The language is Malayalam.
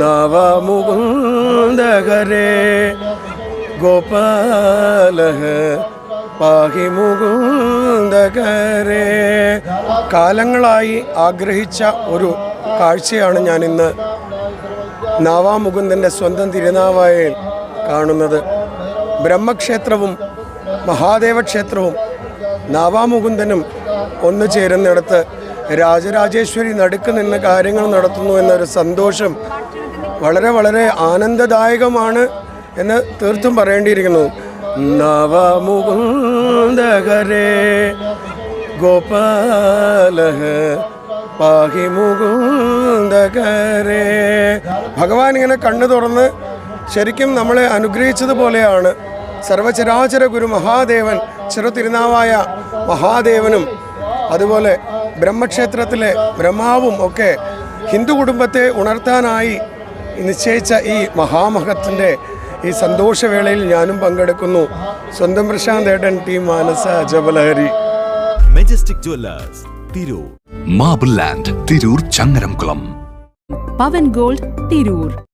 നവമുകുന്ദകരേ ഗോപാല പാഹി മുകുന്ദകരേ. കാലങ്ങളായി ആഗ്രഹിച്ച ഒരു കാഴ്ചയാണ് ഞാനിന്ന് നാവാമുകുന്ദന്റെ സ്വന്തം തിരുനാവായയിൽ കാണുന്നത്. ബ്രഹ്മക്ഷേത്രവും മഹാദേവക്ഷേത്രവും നാവാമുകുന്ദനും ഒന്നു ചേരുന്നിടത്ത് രാജരാജേശ്വരി നടുക്ക് നിന്ന് കാര്യങ്ങൾ നടത്തുന്നു എന്നൊരു സന്തോഷം വളരെ വളരെ ആനന്ദദായകമാണ് എന്ന് തീർത്തും പറയേണ്ടിയിരിക്കുന്നു. നവമുകുന്ദകരേ ഗോപാല പാഹി മുകുന്ദകരേ. ഭഗവാൻ ഇങ്ങനെ കണ്ണു തുറന്ന് ശരിക്കും നമ്മളെ അനുഗ്രഹിച്ചതുപോലെയാണ് സർവചരാചര ഗുരു മഹാദേവൻ ചെറുതിരുനാവായ മഹാദേവനും അതുപോലെ ബ്രഹ്മക്ഷേത്രത്തിലെ ബ്രഹ്മാവും ഒക്കെ ഹിന്ദു കുടുംബത്തെ ഉണർത്താനായി നിശ്ചയിച്ച ഈ മഹാമഹത്തിന്റെ ഈ സന്തോഷവേളയിൽ ഞാനും പങ്കെടുക്കുന്നു. സ്വന്തം പ്രശാന്ത് ഏട്ടൻ team Manasa ജബലഹരി majestic jewellers Tirur. Marble land Tirur Changaramkulam. Pavan gold Tirur.